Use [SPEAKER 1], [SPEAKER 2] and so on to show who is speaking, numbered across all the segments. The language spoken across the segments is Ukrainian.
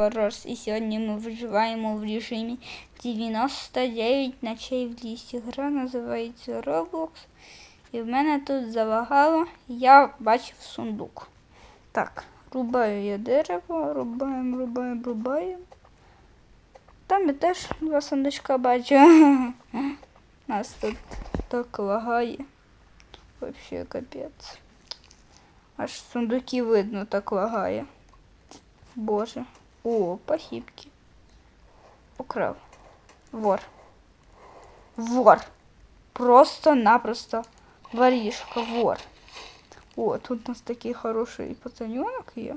[SPEAKER 1] Рос, і сьогодні ми виживаємо в режимі 99 ночей в лісі. Гра називається Roblox. І в мене тут залагало, я бачив сундук. Так, рубаю я дерево, рубаємо, рубаємо, рубаємо. Там я теж два сундучка бачу. Нас тут так лагає. Вообще капець. Аж сундуки видно так лагає. Боже. О, похибки. Украв. Вор. Вор. Просто-напросто воришка, вор. О, тут у нас такий хороший пацаненок є.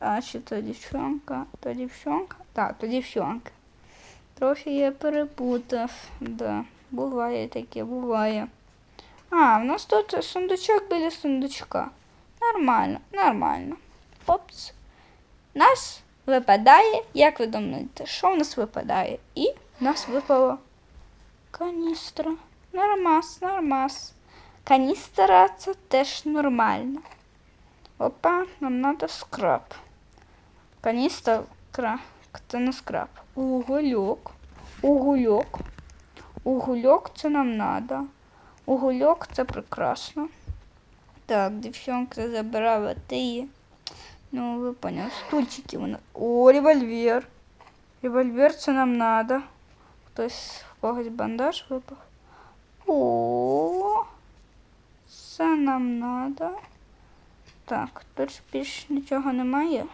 [SPEAKER 1] А чи то дівчонка? То дівчонка? Так, то дівчонка. Трохи я перепутав. Да, буває таке, буває. А, в нас тут сундучок біля сундучка. Нормально, нормально. Опс. Нас випадає, як ви думаєте, що в нас випадає? І в нас випало каністра. Нормас, нормас. Каністра це теж нормально. Опа, нам треба скраб. Каністра це не скраб. Угольок. Угольок. Угольок це нам треба. Угольок це прекрасно. Так, дівчонка забирала ти. Ну, ви поняли, стульчики вона. О, револьвер. Револьвер це нам надо. Хтось в когось бандаж випав. О, це нам надо. Так, тут ж більш нічого немає.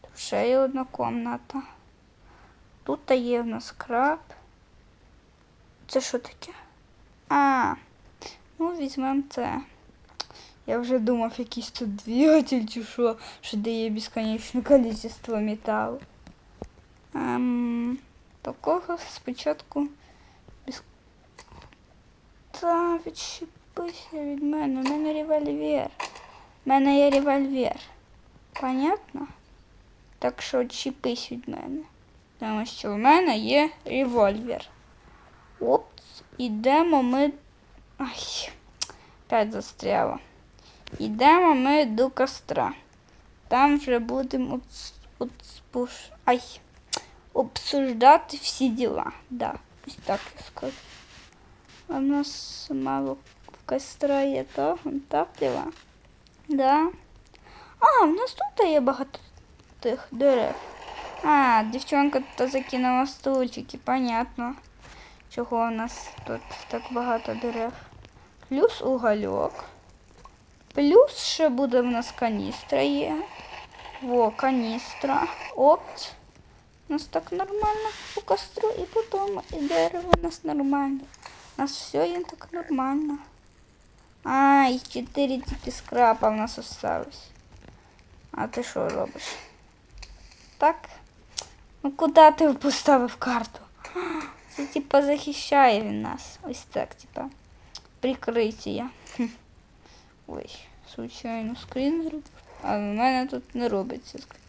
[SPEAKER 1] Тут ще є одна комната. Тут є в нас краб. Це що таке? А, ну візьмемо це. Я вже думав, якийсь тут двигатель чи що, що дає безконечне кількість металу. Ем, такого спочатку без... Та відщепися від мене. У мене револьвер. У мене є револьвер. Понятно? Так що відчепись від мене. Тому що в мене є револьвер. Опс, ідемо ми. Ай, опять застряло. Йдемо ми до костра. Там вже будемо. Ай, обсуждати всі діла. Да, ось так я скажу. А в нас мало костра є то, топливо. Да. А, в нас тут є багато тих дерев. А, дівчонка тут закинула стульчики, понятно. Чого у нас тут так багато дерев. Плюс угольок. Плюс ще буде в нас каністра є. Во, каністра. От. У нас так нормально по костру і потім і дерево у нас нормально. У нас все є так нормально. А, і 4 тільки скрапа в нас осталось. А ти що робиш? Так? Ну куди ти поставив карту? Це типа захищає він нас. Ось так, типа. Прикриття. Ой, случайно скрін зробив. А в мене тут не робиться скрін.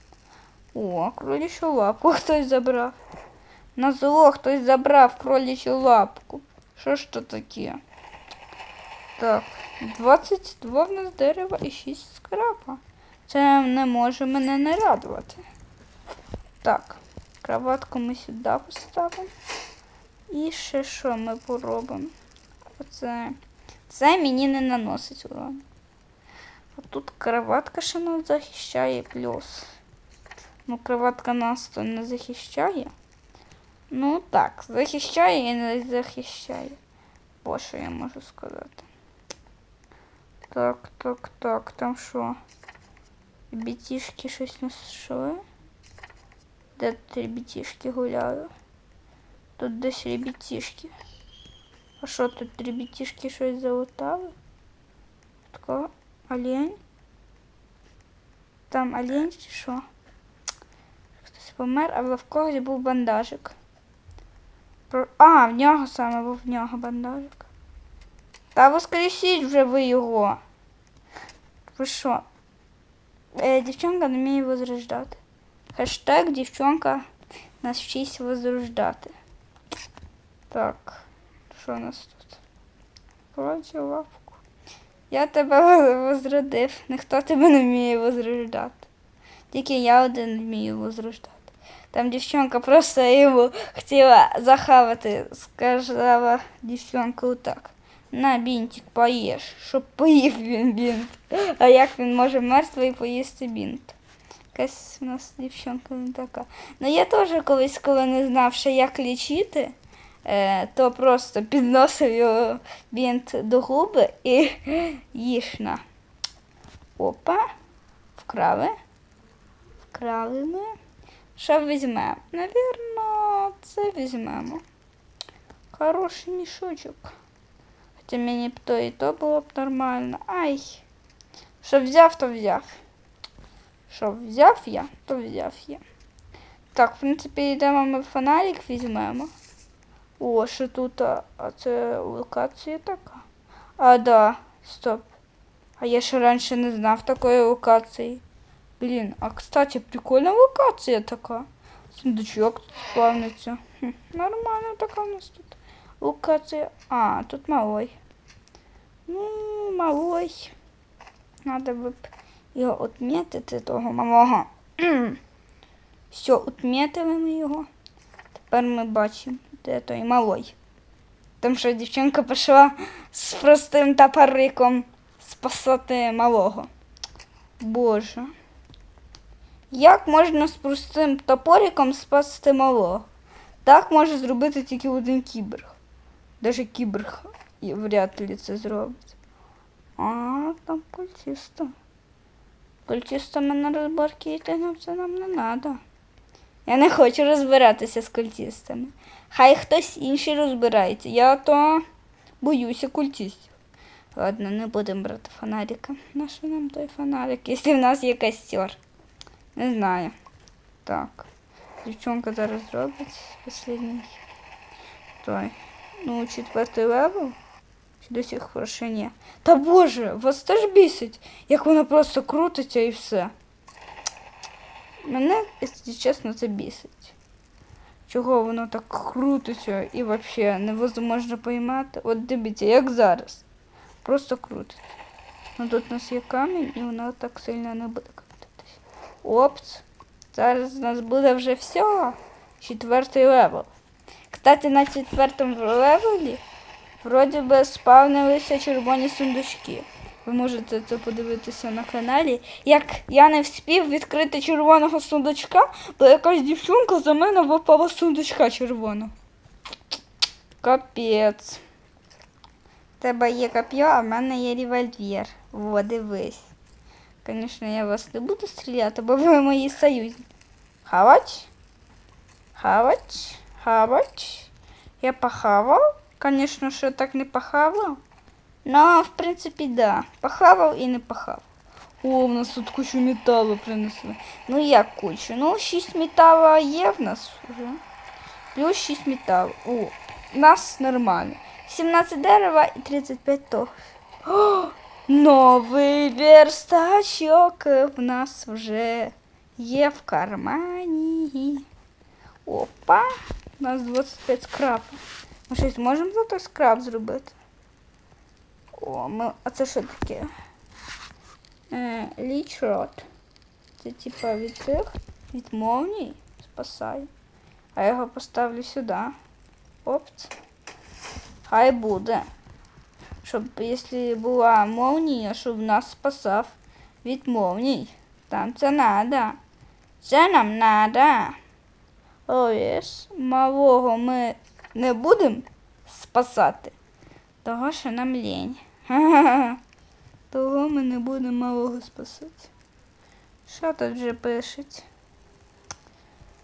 [SPEAKER 1] О, кролічу лапку хтось забрав. На зло хтось забрав кролічу лапку. Що ж то таке? Так, 22 в нас дерева і 6 скрапа. Це не може мене не радувати. Так, кроватку ми сюди поставимо. І ще що ми поробимо? Оце. Це мені не наносить урон. А тут кроватка ще нас захищає плюс. Ну, кроватка нас то не захищає. Ну так, захищає і не захищає. Бо що я можу сказати. Так, так, так, там що? Ребятішки щось знайшли. Де тут ребятішки гуляю? Тут десь ребятішки. А що тут ребятішки щось залутали? Такого олень? Там олень чи що? Хтось помер, а в когось був бандажик. Про... А, в нього саме був в нього бандажик. Та воскресіть вже ви його. Ви що? Е, дівчонка не вміє возрождати. Хештег дівчонка нас вчись возрождати. Так, що у нас тут? Проти лапку. Я тебе возродив. Ніхто тебе не вміє возрождати. Тільки я один вмію возрождати. Там дівчинка просто його хотіла захавати, сказала дівчинка отак. На бінтик поїж, щоб поїв він бінт. А як він може мертвий поїсти бінт? Якась у нас дівчинка не така. Ну я теж колись, коли не знав, ще як лічити, то просто підносив його бінт до губи і їж на. Опа, вкрали. Вкрали ми. Що візьмемо? Навірно, це візьмемо. Хороший мішочок. Хоча мені б то і то було б нормально. Ай. Що взяв, то взяв. Що взяв я, то взяв я. Так, в принципі, йдемо ми фонарик візьмемо. О, що тут, а, це локація така. А, да, стоп. А я ще раніше не знав такої локації. Блін, а кстати, прикольна локація така. Сундучок тут спавниться. Хм, нормально така у нас тут. Локація. А, тут малой. Ну, малой. Надо б його отмітити, того малого. Все, отмітили ми його. Тепер ми бачимо, де той малой. Там що дівчинка пішла з простим тапариком спасати малого. Боже. Як можна з простим топориком спасти малого? Так може зробити тільки один кіберг. Даже кіберг вряд ли це зробить. А, там культиста. Культистами на розборки йти нам це нам не треба. Я не хочу розбиратися з культистами. Хай хтось інший розбирається. Я то боюся культистів. Ладно, не будемо брати фонарика. Нащо нам той фонарик, якщо в нас є костер? Не знаю. Так. Дівчонка зараз зробить останній. Той. Ну, четвертий левел. До сих пор ще ні. Та боже, вас теж бісить, як воно просто крутиться і все. Мене, якщо чесно, це бісить. Чого воно так крутиться і взагалі невозможно поймати. От дивіться, як зараз. Просто крутиться. Ну тут у нас є камінь і воно так сильно не буде крутитись. Опс. Зараз у нас буде вже все. Четвертий левел. Кстати, на четвертому левелі вроді би спавнилися червоні сундучки. Ви можете це подивитися на каналі. Як я не вспів відкрити червоного сундучка, бо якась дівчинка за мене випала сундучка червоного. Капець. Тебе є коп'є, а в мене є револьвер. Во, дивись. Звісно, я вас не буду стріляти, бо ви мої союзники. Хавать. Хавать. Хавать. Я похавав. Звісно, що я так не похавав. Ну, в принципі, да. Похавав і не похавав. О, в нас тут кучу металу принесли. Ну як кучу? Ну, 6 металу є в нас вже. Плюс 6 металу. О, у нас нормально. 17 дерева і 35 то. О, новий верстачок в нас вже є в кармані. Опа, у нас 25 скрапу. Ми щось можемо за той скраб зробити? О, ми... а це що таке? Е. Це типа від цих, від спасає. А я його поставлю сюди. Опц. Хай буде. Щоб, якщо була молнія, щоб нас спасав від молній. Там це надо. Це нам надо. О, єс. Малого ми не будемо спасати. Того, що нам лінь. Ха-ха-ха. Того ми не будемо малого спасати. Що тут вже пишуть?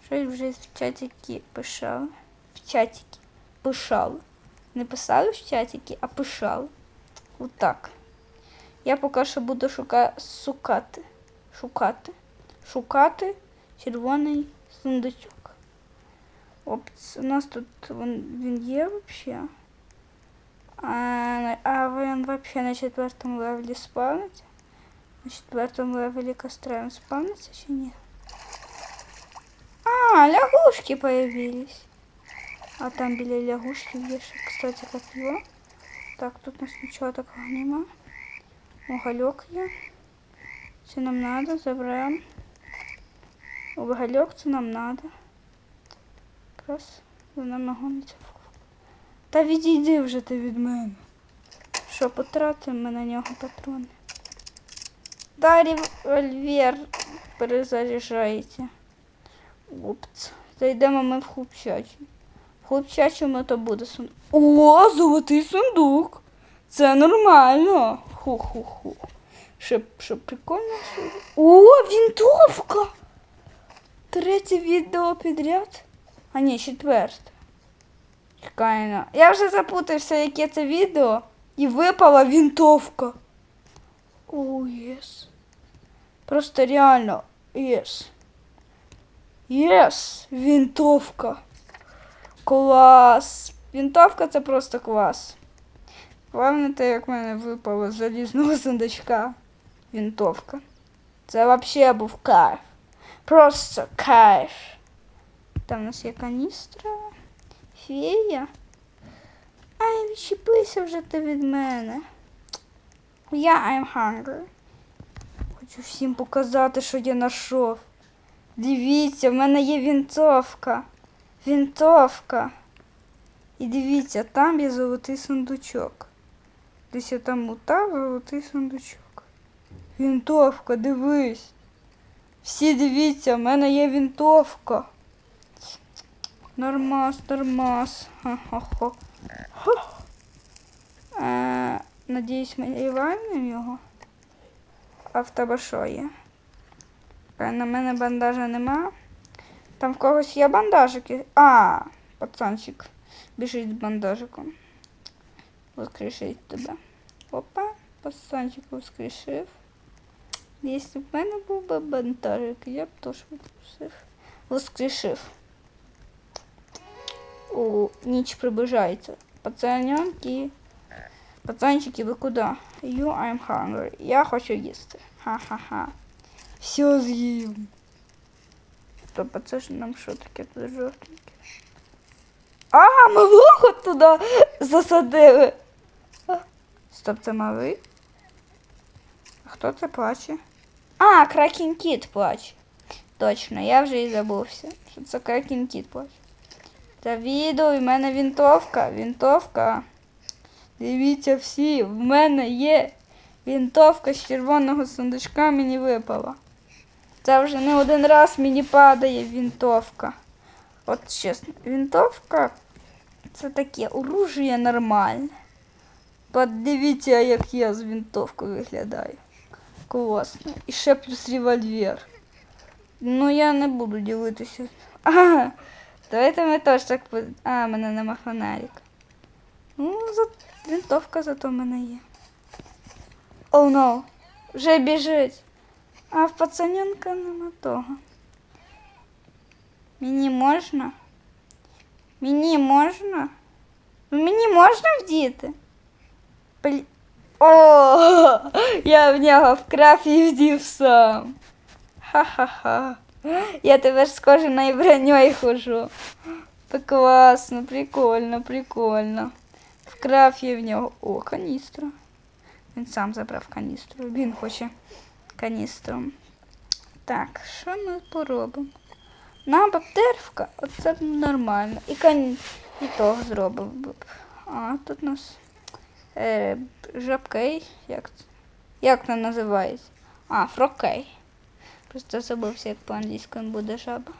[SPEAKER 1] Щось вже в чатики писали. В чатики пишали. Не писали в чатики, а пишали. Отак. Я поки що буду шука... шукати. Шукати. Шукати червоний сундучок. Опс, у нас тут він, він є взагалі. А, а він взагалі на четвертому левелі спавниться? На четвертому левелі кострем спавнится чи ні? А, лягушки появились. А там біля лягушки є ще, кстати, копье. Так, тут у нас нічого такого нема. Угольок є. Це нам надо, заберемо. Угольок це нам надо. Якраз за нами гониться. Та відійди вже ти від мене. Що, потратимо на нього патрони? Да, револьвер перезаряджається. Упц. Зайдемо ми в хлопчачу. В хлопчачому то буде сундук. О, золотий сундук! Це нормально. Ху-ху-ху. Ще, ще прикольно. що- О, вінтовка! Третє відео підряд. А ні, четверте. Чекай на. Я вже запутався, яке це відео. І випала вінтовка. О, єс. Просто реально. Єс. Єс. Вінтовка. Клас. Вінтовка це просто клас. Головне те, як в мене випало з залізного сундучка. Вінтовка. Це взагалі був кайф. Просто кайф. Там у нас є каністра. Фея. Ай, відчепися вже ти від мене. Я I'm hungry. Хочу всім показати, що я знайшов. Дивіться, в мене є вінтовка. Вінтовка. І дивіться, там є золотий сундучок. Десь я там лутав золотий сундучок. Вінтовка, дивись. Всі дивіться, в мене є вінтовка. Нормас, нормас. Ха-ха-ха. Е, Надіюсь, ми ріваємо його. А в тебе що є? На мене бандажа нема. Там в когось є бандажики. А, пацанчик. Біжить з бандажиком. Воскрешить тебе. Опа, пацанчик воскрешив. Якщо б в мене був би бандажик, я б теж воскрешив. Воскрешив. О, ніч приближається. Пацаньонки. Пацанчики, ви куди? You, I'm hungry. Я хочу їсти. Ха-ха-ха. Все з'їм. Стоп, а це ж нам що таке тут жовтеньке? А, ми лоху туди засадили. Стоп, це малий. А хто це плаче? А, Кракен Кіт плаче. Точно, я вже і забувся, що це Кракен Кіт плаче. Та і в мене вінтовка, вінтовка. Дивіться всі, в мене є вінтовка з червоного сундучка мені випала. Це вже не один раз мені падає вінтовка. От чесно, вінтовка це таке оружие нормальне. Подивіться, як я з вінтовкою виглядаю. Класно. І ще плюс револьвер. Ну я не буду ділитися. Ага. Давайте ми теж так по- А, в мене нема фонарика. Ну, за... винтовка зато в мене є. Оу, oh, no. Вже біжить. А в пацаненка нема того. Мені можна? Мені можна? Ну, Мені можна вдіти? Блі... О, я в нього вкрав і вдів сам. Ха-ха-ха. Я тепер з кожаною броньою хожу. Так класно, прикольно, прикольно. Вкрав я в нього. О, каністра. Він сам забрав каністру. Він хоче каністру. Так, що ми поробимо? Нам бабтервка, оце нормально. І кан... і того зробив би. А, тут у нас е, жабкей. Як це? Як це називається? А, фрокей. Просто забувся, як по-англійському буде жаба.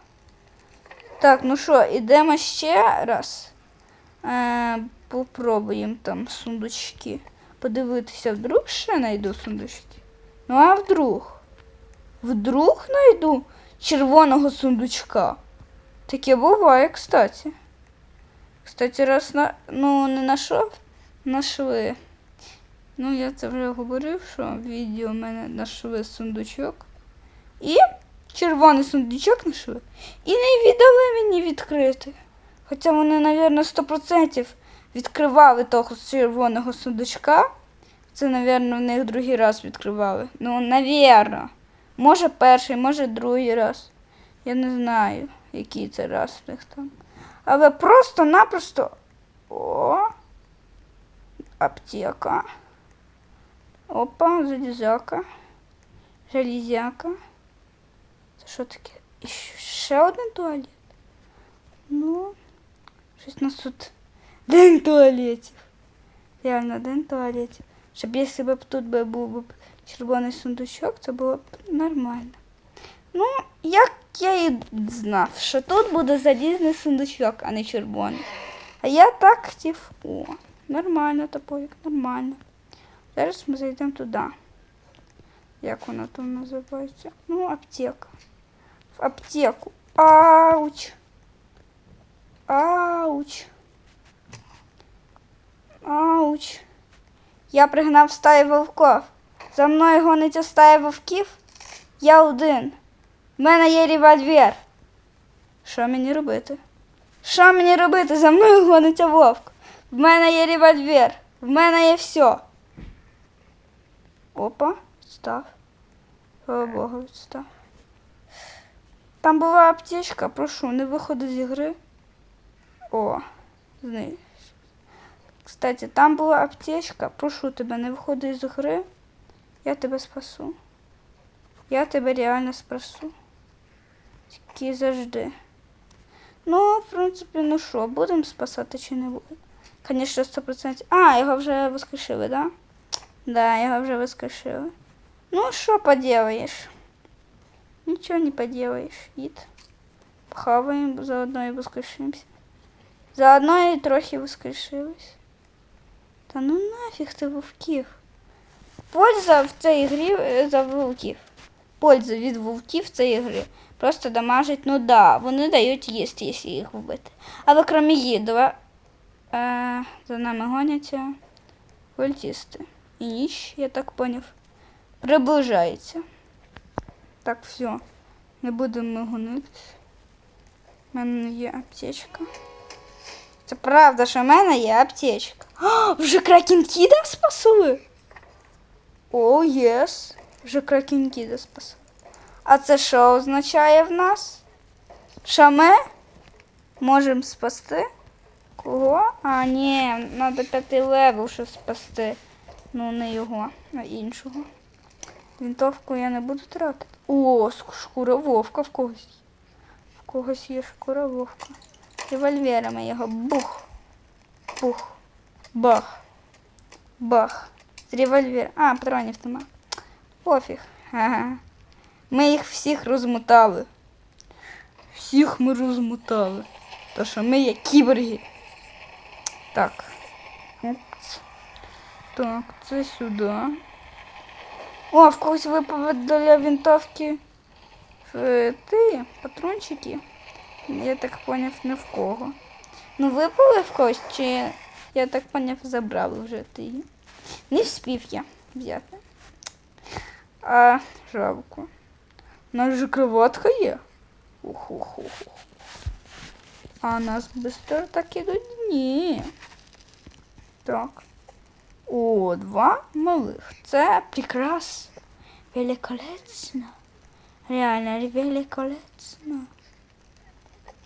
[SPEAKER 1] Так, ну що, ідемо ще раз. Е, попробуємо там сундучки. Подивитися, вдруг ще знайду сундучки. Ну а вдруг? Вдруг знайду червоного сундучка. Таке буває, кстати. Кстати, раз на... ну, не знайшов, знайшли. Ну, я це вже говорив, що в відео в мене знайшли сундучок. І червоний сундучок знайшли. І не віддали мені відкрити. Хоча вони, мабуть, 100% відкривали того червоного сундучка. Це, мабуть, в них другий раз відкривали. Ну, навірно. Може перший, може другий раз. Я не знаю, який це раз в них там. Але просто-напросто. О! Аптека. Опа, залізяка. Железяка. Що таке? І ще один туалет. Ну, щось у нас тут день туалетів. Реально, день туалетів. Щоб якщо б тут би був би червоний сундучок, це було б нормально. Ну, як я і знав, що тут буде залізний сундучок, а не червоний. А я так хотів. О, нормально, топорик, нормально. Зараз ми зайдемо туди. Як воно там називається? Ну, аптека. Аптеку. Ауч. Ауч. Ауч. Я пригнав стаю вовков. За мною гониться стая вовків. Я один. В мене є револьвер. Що мені робити? Що мені робити? За мною гониться вовк. В мене є револьвер. В мене є все. Опа, став. Слава Богу, відстав. Там була аптечка, прошу, не виходи з ігри. О, знай. Кстати, там була аптечка, прошу тебе, не виходи з гри. Я тебе спасу. Я тебе реально спасу. Тільки завжди. Ну, в принципі, ну що, будемо спасати чи не будемо? Звісно, 100%. А, його вже воскрешили, да? Да, його вже воскрешили. Ну, що поделаєш? Нічого не поделаєш. Ід. Похаваємо, заодно і воскрешимося. Заодно і трохи воскрешились. Та ну нафіг ти вовків. Польза в цій грі е, за вовків. Польза від вовків в цій грі. Просто дамажить, ну да, вони дають їсти, якщо їх вбити. Але крім їдла, е, за нами гоняться культисти. І ніч, я так поняв, приближається. Так, все. Не будемо ми гонитись. У мене є аптечка. Це правда, що в мене є аптечка. О, вже кракінкіда спасли? О, єс. Вже кракінкіда спасли. А це що означає в нас? Що ми можемо спасти? Кого? А, ні, треба п'ятий левел, щоб спасти. Ну, не його, а іншого. Вінтовку я не буду тратити. О, шкура вовка в когось. В когось є шкура вовка. Револьверами його бух. Бух. Бах. Бах. З револьвер. А, патронів нема. Пофіг. Ага. Ми їх всіх розмотали. Всіх ми розмотали. То що ми є кіборги. Так. Так, це сюди. О, в когось випав для винтовки ти, патрончики. Я так поняв, не в кого. Ну, випали в когось, чи я так поняв, забрали вже ти. Не вспів я взяти. А, жалко. У нас же кроватка є. Уху-ху-ху. А у нас быстро так ідуть дні. Так. О, два малих. Це прекрасно. Великолепно. Реально великолепно.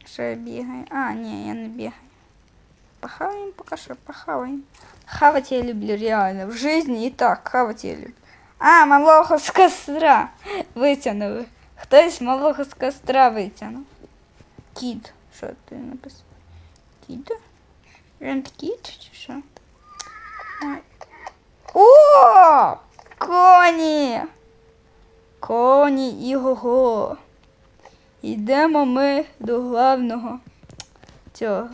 [SPEAKER 1] Що я бігаю? А, ні, я не бігаю. Похаваем пока что, похаваем. Хавать я люблю, реально. В жизни и так хавать я люблю. А, малого з костра витягнули. Хтось малого з костра витягнув. Кіт. Що ти написав? Кіт? Рент кіт чи що? Коні! Коні і го Йдемо ми до главного цього.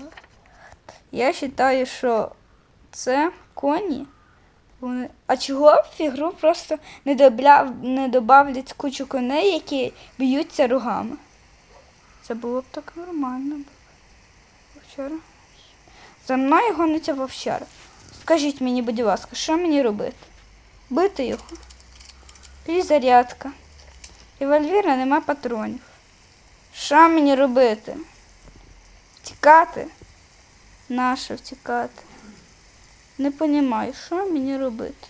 [SPEAKER 1] Я вважаю, що це коні. Вони... А чого в ігру просто не, добля... не добавлять кучу коней, які б'ються рогами? Це було б так нормально. Вовчара. За мною гониться вовчара. Скажіть мені, будь ласка, що мені робити? Бити його? Перезарядка. Револьвера нема патронів. Що мені робити? Втікати? Нащо втікати? Не розумію, що мені робити.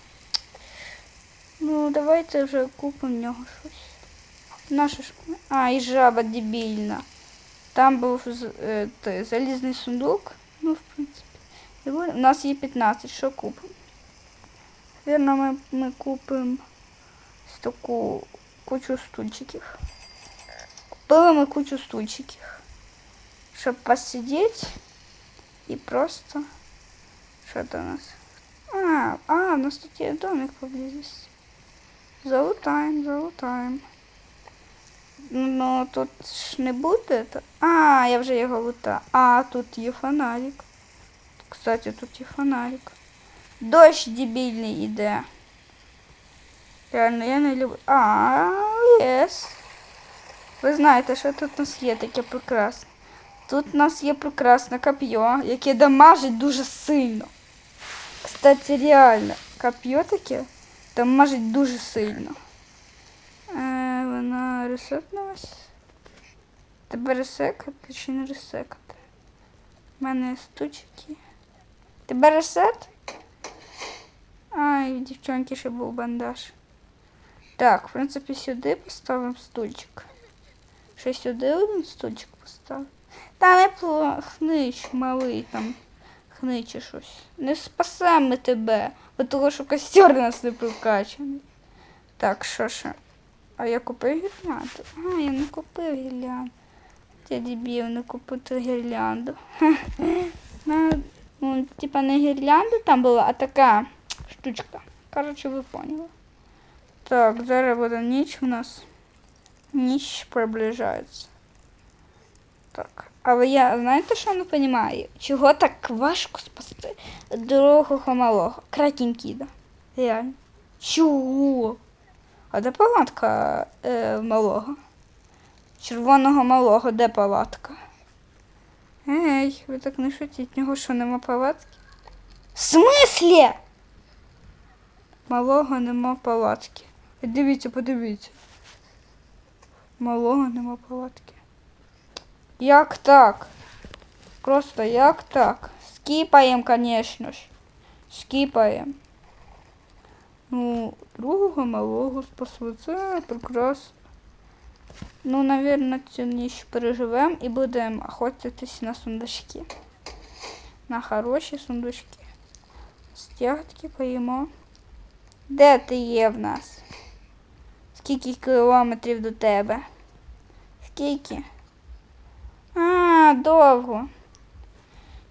[SPEAKER 1] Ну, давайте вже купимо в нього щось. Наше ж. А, і жаба дебільна. Там був е, залізний сундук. Ну, в принципі. У нас є 15, що купимо? Вірно, ми, ми купимо таку кучу стульчиків. Купили ми кучу стульчиків, щоб посидіти і просто. Що то у нас? А, а, у нас тут є домик поблизості. Залутаємо, залутаємо. Ну, тут ж не буде. А, я вже його лутаю. А, тут є фонарик. Кстати, тут є фонарик. Дощ дебільний іде. Реально, я не люблю. А, єс. Ви знаєте, що тут у нас є таке прекрасне. Тут у нас є прекрасне коп'є, яке дамажить дуже сильно. Кстати, реально, коп'є таке дамажить дуже сильно. Е, вона ресетнулась. Тебе ресекати чи не ресекати? У мене стучки. Тебе ресет? Ай, дівчонки ще був бандаж. Так, в принципі, сюди поставимо стульчик. Ще сюди один стульчик поставимо. Та не пло- хнич, малий там. Хниче щось. Не спасемо ми тебе, бо того, що костер у нас не прокачаний. Так, що ще? А я купив гірлянду? А, я не купив гірлянду. Я дебіл, не купив ту гірлянду. Ну, типа не гірлянда там була, а така штучка. Коротше, ви поняли. Так, зараз буде у нас. Ніч приближається. Так. Але я, знаєте, що не розумію? Чого так важко спасти дорогого малого? Кракінкіда. Реально. Чого? А де палатка е, малого? Червоного малого, де палатка? Ей, ви так не шутіть, нього що нема палатки? В смислі? Малого нема палатки. Дивіться, подивіться. Малого нема палатки. Як так? Просто як так? Скіпаємо, звісно ж. Скіпаємо. Ну, другого малого спасли. Це прекрасно. Ну, навірно, цю ніч переживемо і будемо охотитись на сундучки. На хороші сундучки. Стягтки поїмо. Де ти є в нас? Скільки кілометрів до тебе? Скільки? А, довго.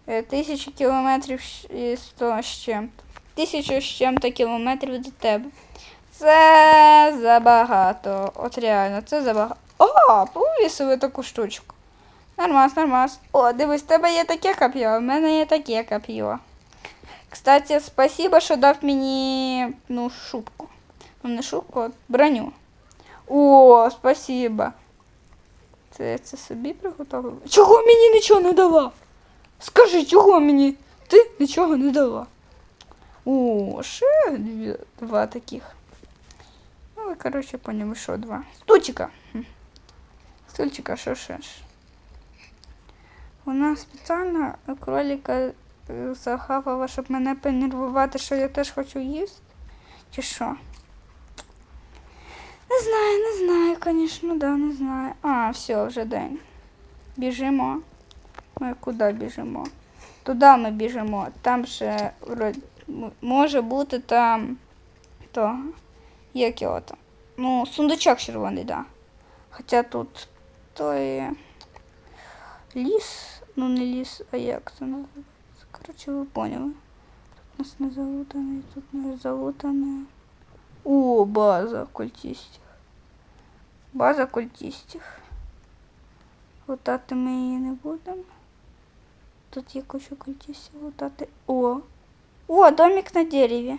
[SPEAKER 1] Е, Тисячу кілометрів і сто з чим-то. Тисячу з чим-то кілометрів до тебе. Це забагато. От реально, це забагато. О, повісили таку штучку. Нормас, нормас. О, дивись, в тебе є таке коп'є, в мене є таке коп'є. Кстати, спасибо, що дав мені ну, шубку. Ну, не шубку, а броню. О, спасибо. Це я це собі приготувала. Чого мені нічого не дала? Скажи, чого мені ти нічого не дала? О, ще дві, два таких. Ну, ви, коротше, поняли, що два. Стульчика. Хм. Стульчика, що ще ж. Вона спеціально кролика е, захавала, щоб мене понервувати, що я теж хочу їсти. Чи що? Не знаю, не знаю, звісно, да, не знаю. А, все, вже день. Біжимо. Ми куди біжимо? Туди ми біжимо. Там ще може бути там то. Його там? Ну, сундучок червоний, да. Хоча тут то є ліс. Ну не ліс, а як це називається? Коротше, ви поняли. Тут у нас не залутане, тут не залутане. О, база культистів. База культистів. Лутати ми її не будемо. Тут є куча культистів лутати. О! О, домик на дереві.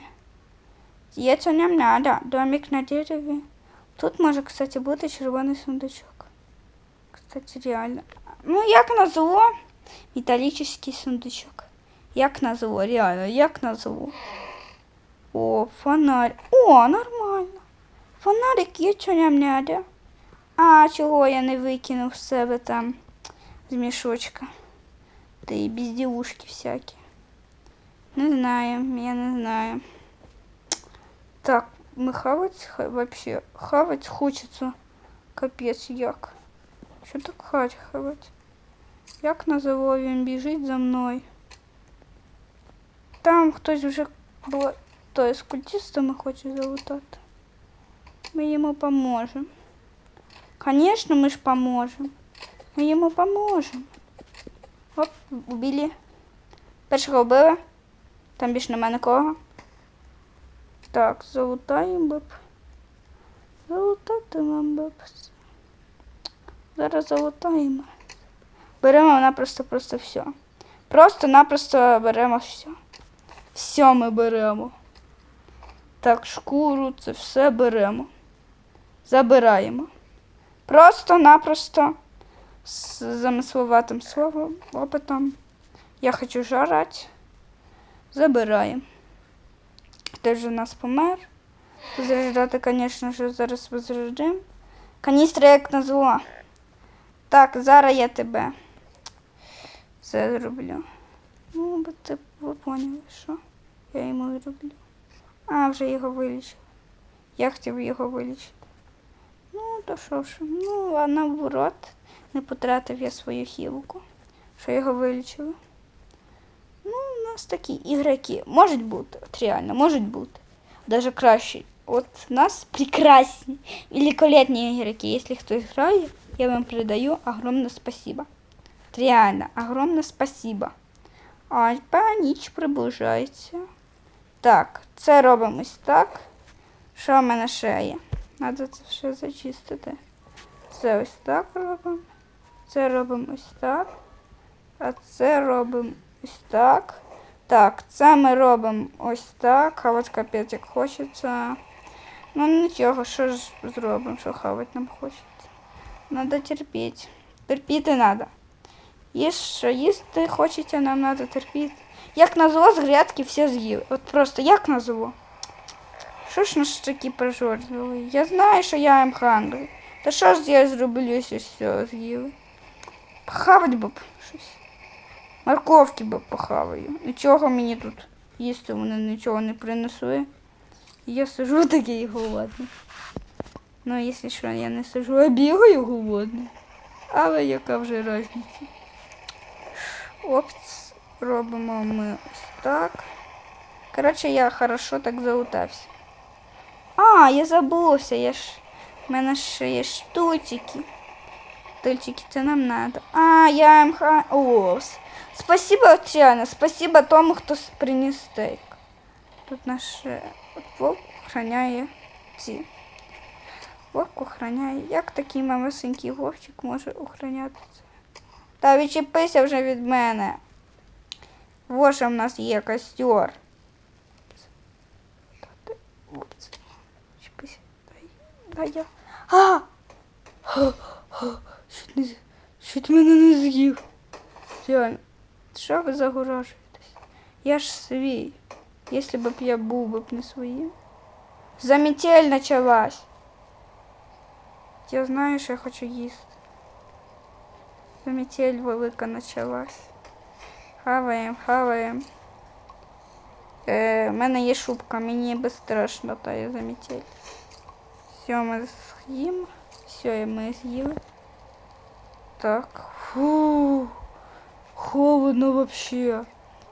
[SPEAKER 1] Є це нам надо. Домик на дереві. Тут може, кстати, бути червоний сундучок. Кстати, реально. Ну, як назло, металлический сундучок. Як назло, реально, як назло. О, фонарь. О, нормально. Фонарик є, що нам надо. А чого я не викинув з себе там з мішочка? Та і безділушки всякі. Не знаю, я не знаю. Так, ми хавать ха- вообще хавать хочеться. Капець як. Що так хать хавать? Як на завод він біжить за мною? Там хтось вже було той з культистами хоче залутати. Ми йому поможемо. Конечно, ми ж поможемо. Ми йому поможемо. Оп, убили. Першого вбили. Там більше нема нікого. Так, залутаємо б. Залутати нам б. Зараз залутаємо. Беремо напросто-просто все. Просто-напросто беремо все. Все ми беремо. Так, шкуру, це все беремо. Забираємо. Просто-напросто з замисловатим словом, опитом. Я хочу жрать. Забираємо. Хтось же у нас помер. Заряджати, звісно ж, зараз возрождим. Каністра як назло. Так, зараз я тебе це зроблю. Ну, бо ти ви що я йому зроблю. А, вже його вилічив. Я хотів його вилічити. Ну, то що ж, ну, а наоборот, не потратив я свою хілку, що його вилічили. Ну, у нас такі ігроки. Можуть бути, от реально, можуть бути. Даже кращі. От у нас прекрасні, великолепні ігроки. Якщо хтось грає, я вам передаю огромне спасибо. Реально, огромне спасибо. А ніч приближається. Так, це робимо ось так. Що в мене ще є? Треба це все зачистити. Це ось так робимо. Це робимо ось так. А це робимо ось так. Так, це ми робимо ось так. От капець як хочеться. Ну нічого, що ж зробимо, що хавати нам хочеться. Надо терпіти. Терпіти треба. Їж, що їсти хочеться, нам треба терпіти. Як назло, з грядки все з'їли. От просто як назло. Що ж нас такі прожорливі? Я знаю, що я am hungry. Та що ж я зроблю, якщо все з'їли? Похавать би б щось. Морковки б похаваю. Нічого мені тут їсти вони нічого не принесує. Я сижу такий голодний. Ну, якщо що, я не сижу, а бігаю голодний. Але яка вже різниця? Опц, робимо ми ось так. Коротше, я хорошо так залутався. А, я забувся, я ж. У мене ще є штучки. Тульчики, це нам надо. А, я МХ. О, спасибо, реально, спасибо тому, хто приніс стейк. Тут наш вовк охраняє ці. Вовк охраняє. Як такий малесенький вовчик може охороняти це? Та відчепися вже від мене. Во що в нас є костер. Ти. Дай, я. А! З- чуть мене не з'їв. Реально. Що ви загоражуєтесь? Я ж свій. Якщо б я був би не своїм. Замітель началась. Я знаю, що я хочу їсти. Замітель велика началась. Хаваємо, хаваємо. Е, в мене є шубка, мені без страшно та я замітель. Все, ми з'їмо. Все, ми з'їли. Так. Фу. Холодно вообще.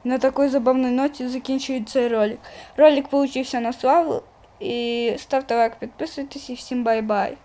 [SPEAKER 1] На такой забавной ноті закінчую цей ролик. Ролик получився на славу. І ставте лайк, підписуйтесь і всім бай-бай.